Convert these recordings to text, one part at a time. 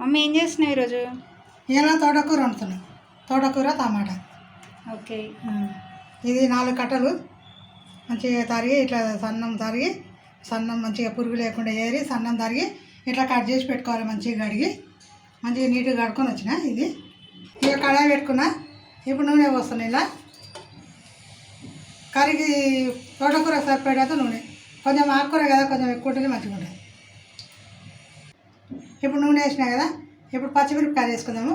Mummy ఏం చేస్తున్నావు ఈరోజు? ఇలా తోటకూర వండుతున్నాం. తోటకూర టమాటా. ఓకే. ఇది నాలుగు కట్టలు. మంచిగా తరిగి ఇట్లా సన్నం తరిగి సన్నం మంచిగా పురుగు లేకుండా ఏరి సన్నం తరిగి ఇట్లా కట్ చేసి పెట్టుకోవాలి మంచిగా కడిగి. మంచిగా నీట్గా కడుక్కొని వచ్చిన ఇది. ఇక కడాయి పెట్టుకున్నా. ఇప్పుడు నూనె పోస్తున్నా ఇలా. కర్రీకి తోటకూర సరిపడేంత నూనె. కొంచెం ఆకుకూర కదా కొంచెం ఎక్కువ ఉంటేనే మంచిగా ఉంటుంది. ఇప్పుడు నూనె వేసినా కదా ఇప్పుడు పచ్చిమిరపకాయలు వేసుకుందాము.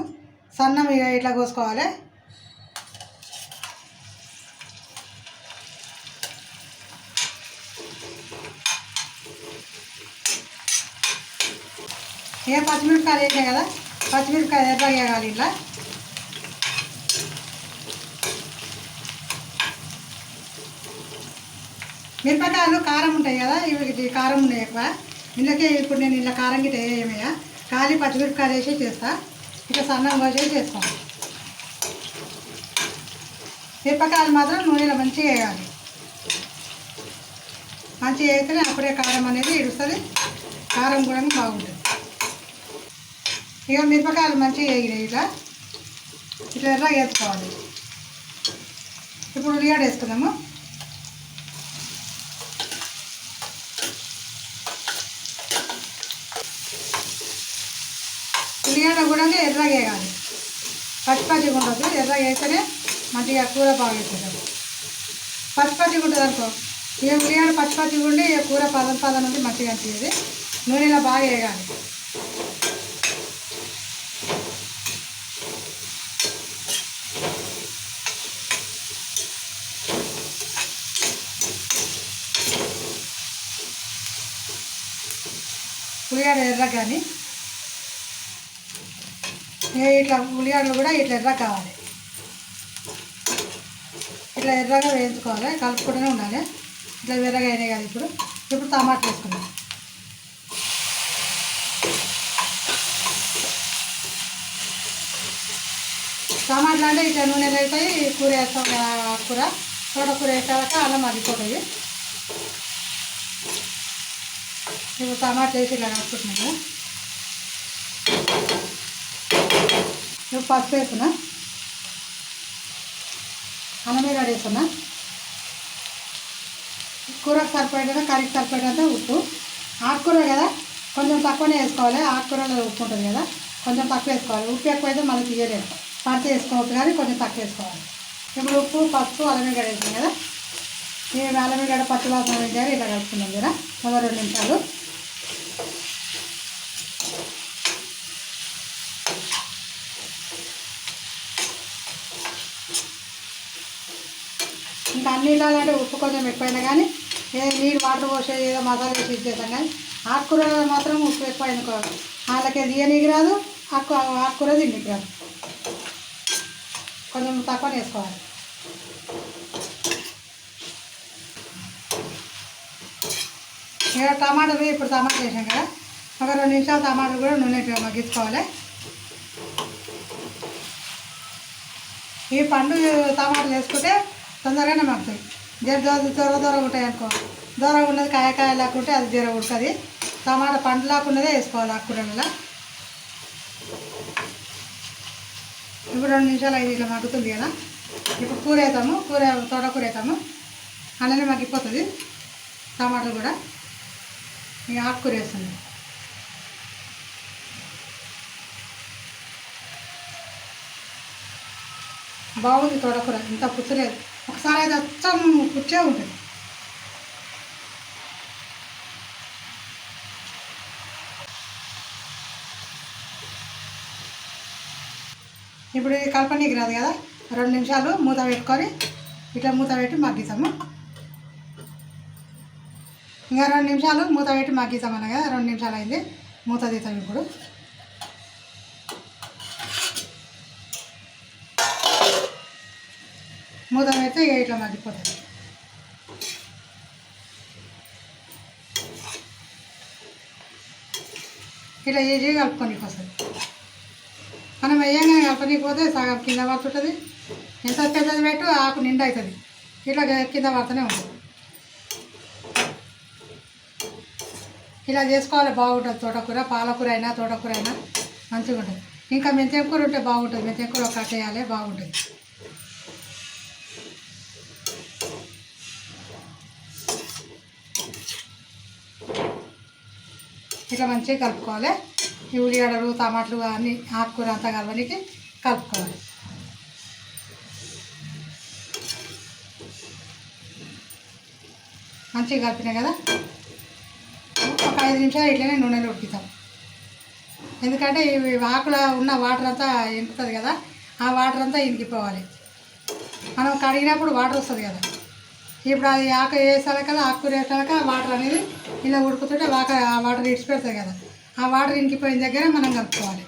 సన్నం ఇక ఇట్లా కోసుకోవాలి. ఏ పచ్చిమిరపకాయలు వేసినా కదా పచ్చిమిరపకాయలు ఎర్రగా వేయాలి ఇట్లా. మిరపకాయలు కారం ఉంటాయి కదా ఇవి కారం ఉన్నాయి ఎక్కువ. ఇళ్ళకే ఇప్పుడు నేను ఇలా కారం గిట్ట వేయమయ్యా. ఖాళీ పచ్చిమిరపకాయలు వేసి చేస్తా. ఇక సన్నం కోసేసి చేస్తాను మిరపకాయలు మాత్రం నూనెలో మంచిగా వేయాలి. మంచిగా వేస్తేనే అప్పుడే కారం అనేది ఇడుస్తుంది. కారం కూడా బాగుంటుంది. ఇక మిరపకాయలు మంచిగా వేగినాయి ఇట్లా ఇట్లా ఎర్రగా వేసుకోవాలి? ఇప్పుడు ఉల్లిగడ్డ వేసుకుందాము. ఉల్లిగడ్డ కూడా ఎర్రగా వేయాలి పచ్చి ఉండదు ఎర్రగా వేస్తేనే మంచిగా కూర బాగా వేసేది ఉంటుంది అనుకో ఇక ఉల్లిగడ్డ పచ్చిపచ్చిగా ఉండి ఇక కూర పదం పదం నుండి మంచిగా అనిపించేది నూనెలో బాగా వేయాలి. ఉల్లిగడ్డ ఎర్ర కానీ ఇట్లా ఉల్లిగడ్డలు కూడా ఇట్లా ఎర్ర కావాలి. ఇట్లా ఎర్రగా వేయించుకోవాలి కలుపుకుంటూనే ఉండాలి. ఇట్లా ఎర్రగా అయినాయి కదా ఇప్పుడు. ఇప్పుడు టమాటాలు వేసుకుందాం. టమాటాలు అంటే ఇట్లా నూనెలు అవుతాయి కూర వేస్తాం కూర. తోటకూర వేసాక అలా మగ్గిపోతాయి ఇప్పుడు టమాటా వేసి ఇలా కలుపుకుంటున్నాము. ఇప్పుడు పసుపు వేస్తున్నా అన్నం మీద వేస్తున్నా కూరకు సరిపడేదా కర్రీకి సరిపడేంత ఉప్పు. ఆకుకూర కదా కొంచెం తక్కువనే వేసుకోవాలి. ఆకుకూరలో ఉప్పు ఉంటుంది కదా కొంచెం తక్కువ వేసుకోవాలి. ఉప్పు ఎక్కువైతే మళ్ళీ తీయలేదు. పడితే వేసుకోవచ్చు కానీ కొంచెం తక్కువ వేసుకోవాలి. ఇప్పుడు ఉప్పు పసుపు అల్లం గడ్డ వేసాం కదా? ఈ అల్లం పచ్చి వాసన వేసారు ఇలా కలుపుకున్నాం కదా. మొదటి రెండు నిమిషాలు. ఇంకా అన్ని ఉప్పు కొంచెం ఎక్కువైనా కానీ ఏ నీళ్ళు వాటర్ పోసే ఏదో మసాలా వేసి ఇచ్చేసాం కానీ ఆకుకూరలో మాత్రం ఉప్పు ఎక్కువైంది అనుకో వాళ్ళకి తీయనీకి రాదు ఆకు ఆకుకూర తిండికి రాదు. కొంచెం తక్కువ వేసుకోవాలి. ఇక టమాటాలు ఇప్పుడు టమాటా వేసాం కదా ఒక రెండు నిమిషాలు టమాటాలు కూడా నూనె మగ్గించుకోవాలి. ఈ పండు టమాటాలు వేసుకుంటే తొందరగానే మగ్గుతాయి జర దూర దూర దూర ఉంటాయి అనుకో. దూరంగా ఉన్నది కాయ కాయ లేకుంటే అది జీర ఉడుతుంది టమాటా పండు లేకున్నదే వేసుకోవాలి ఆకుకూరలలో ఇప్పుడు రెండు నిమిషాలు ఐదు ఇట్లా మగ్గుతుంది కదా. ఇప్పుడు కూర వేస్తాము కూర తోటకూర వేస్తాము అలానే మగ్గిపోతుంది టమాటాలు కూడా. ఇక ఆకుకూర వేస్తుంది. బాగుంది తోటకూర. ఇంత పుచ్చలేదు. ఒకసారి అయితే అచ్చం కూర్చో ఉంటుంది. ఇప్పుడు ఇది కలపనీకి రాదు కదా? రెండు నిమిషాలు మూత పెట్టుకొని ఇట్లా మూత పెట్టి మగ్గిస్తాము. ఇంకా రెండు నిమిషాలు మూత పెట్టి మగ్గిస్తామన్న కదా? రెండు నిమిషాలు అయింది. మూత తీస్తాం ఇప్పుడు. ఇక ఇట్లా మగ్గిపోతుంది ఇట్లా ఈజీగా కలుపుకొని వస్తుంది మనం వేయంగానే కలపనీకి పోతే సగం కింద పడుతుంటుంది. ఎంత పెద్దది పెట్టు ఆకు నిండా అవుతుంది ఇట్లా కింద పడుతూనే ఉంటుంది. ఇలా చేసుకోవాలి బాగుంటుంది. తోటకూర పాలకూర అయినా తోటకూర అయినా మంచిగా ఉంటుంది ఇంకా మెంతియం కూర ఉంటే బాగుంటుంది. మెంతియం కూర ఒక వేయాలి బాగుంటుంది. ఇట్లా మంచిగా కలుపుకోవాలి. ఈ ఉల్లిగడలు టమాటాలు కానీ ఆకుకూర అంతా కలవనికి కలుపుకోవాలి. మంచిగా కలిపినాయి కదా? ఒక ఐదు నిమిషాలు ఇట్లనే నూనెలో ఉడికితాం ఎందుకంటే ఇవి ఆకుల ఉన్న వాటర్ అంతా ఇంకుతుంది కదా ఆ వాటర్ అంతా ఇంకిపోవాలి మనం కడిగినప్పుడు వాటర్ వస్తుంది కదా? ఇప్పుడు అది ఆక వేసాలి ఆకుకూర వేసాక ఆ వాటర్ అనేది ఇలా ఉడుకుతుంటే వాక ఆ వాటర్ ఇడిచి పెడతాయి కదా. ఆ వాటర్ ఇంకిపోయిన దగ్గర మనం కలుపుకోవాలి.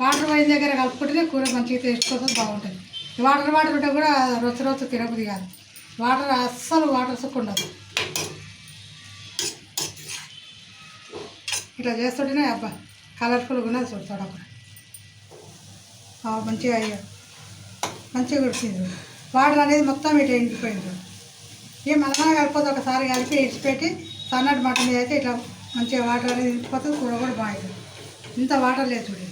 వాటర్ పోయిన దగ్గర కలుపుకుంటేనే కూర మంచిగా టేస్ట్ కోసం బాగుంటుంది. వాటర్ వాటర్ ఉంటే కూడా రొచ్చ రొచ్చ తినబుద్ది కాదు. వాటర్ అస్సలు వాటర్ సుక్కు ఉండదు. ఇట్లా చేస్తుంటేనే అబ్బా కలర్ఫుల్గా ఉన్నది చూడతాడు అప్పుడు మంచిగా అయ్యా. మంచిగా ఉడికింది వాటర్ అనేది మొత్తం ఇట్లా ఇంకిపోయింది ఇక మళ్ళీ కలిపోతే ఒకసారి కలిపి ఇడిచిపెట్టి సన్నటి మటన్ అయితే ఇట్లా మంచిగా వాటర్ అనేది ఇంకిపోతుంది కూర కూడా బాగుంటుంది ఇంత వాటర్ లేదు చూడండి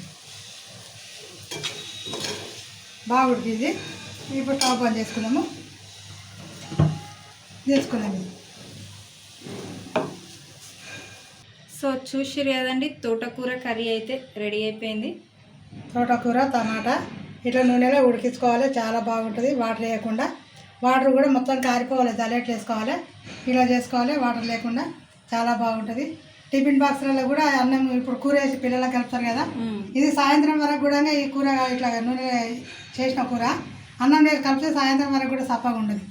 బాగా ఉడికింది. ఇప్పుడు స్టవ్ బంద్ చేసుకున్నాము చేసుకున్నాము సో చూసిరు కదండి తోటకూర కర్రీ అయితే రెడీ అయిపోయింది. తోటకూర టమాటా. ఇట్లా నూనెలో ఉడికించుకోవాలి చాలా బాగుంటుంది. వాటర్ వేయకుండా. వాటర్ కూడా మొత్తం కారిపోవాలి జల్లెట్లు వేసుకోవాలి ఇలా చేసుకోవాలి వాటర్ లేకుండా చాలా బాగుంటుంది. టిఫిన్ బాక్స్లలో కూడా అన్నం ఇప్పుడు కూర వేసి పిల్లలకు కలుపుతారు కదా. ఇది సాయంత్రం వరకు కూడా ఈ కూర ఇట్లా నూనె చేసిన కూర. అన్నం కలిపితే సాయంత్రం వరకు కూడా సప్పగా ఉండదు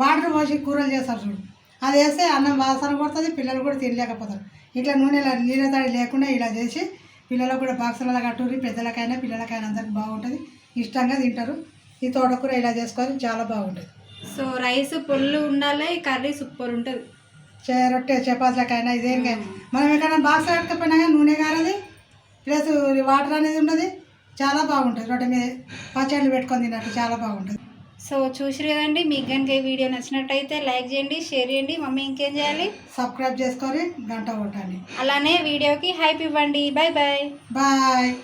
వాటర్ పోసి కూరలు చేస్తారు చూడు. అది వేస్తే అన్నం వాసన కొడుతుంది పిల్లలు కూడా తినలేకపోతారు. ఇట్లా నూనెలో నీళ్ళ తడి లేకుండా ఇలా చేసి పిల్లలకు కూడా బాక్సులలో కట్టూరి పెద్దలకైనా పిల్లలకైనా అందరికి బాగుంటుంది. ఇష్టంగా తింటారు. ఈ తోటకూర ఇలా చేసుకొని చాలా బాగుంటుంది. సో రైస్ పొల్లు ఉండాలి కర్రీ సూపర్ ఉంటుంది. చే- రొట్టె చపాతీలకైనా ఇదేనికైనా మనం ఎక్కడైనా బాక్స్ కట్టకపోయినా కానీ నూనె కారది ప్లస్ వాటర్ అనేది ఉండదు. చాలా బాగుంటుంది. రొట్టె మీద పచ్చళ్ళు పెట్టుకొని తిన్నట్టు చాలా బాగుంటుంది. సో చూసిరు కదండి మీకు కనుక ఈ వీడియో నచ్చినట్టయితే లైక్ చేయండి షేర్ చేయండి. మమ్మీ ఇంకేం చేయాలి? సబ్స్క్రైబ్ చేసుకొని గంట కొట్టండి. అలానే వీడియోకి హైప్ ఇవ్వండి. Bye bye bye.